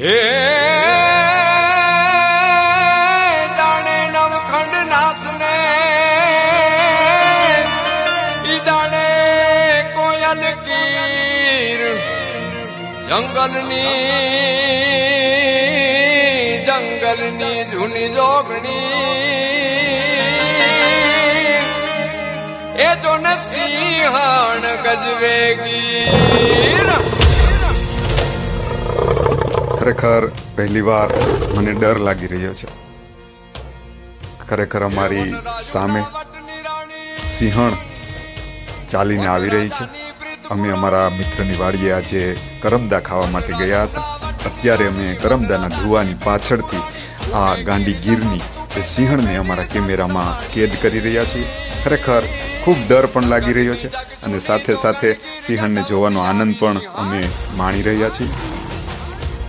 હે જાણે નવખંડ નાચને ઈ જાણે કોયલ કીર જંગલની જંગલની જૂની જોગણી. એ જો ન સિંહણ ગજવે ખરેખર પહેલીવાર મને ડર લાગી રહ્યો છે. ખરેખર અમારી સામે સિંહણ ચાલીને આવી રહી છે. અમે અમારા મિત્રની વાડીએ આજે કરમદા ખાવા માટે ગયા હતા. અત્યારે અમે કરમદાના ધુવાની પાછળથી આ ગાંડી ગીરની એ સિંહણને અમારા કેમેરામાં કેદ કરી રહ્યા છીએ. ખરેખર ખૂબ ડર પણ લાગી રહ્યો છે અને સાથે સાથે સિંહણને જોવાનો આનંદ પણ અમે માણી રહ્યા છીએ.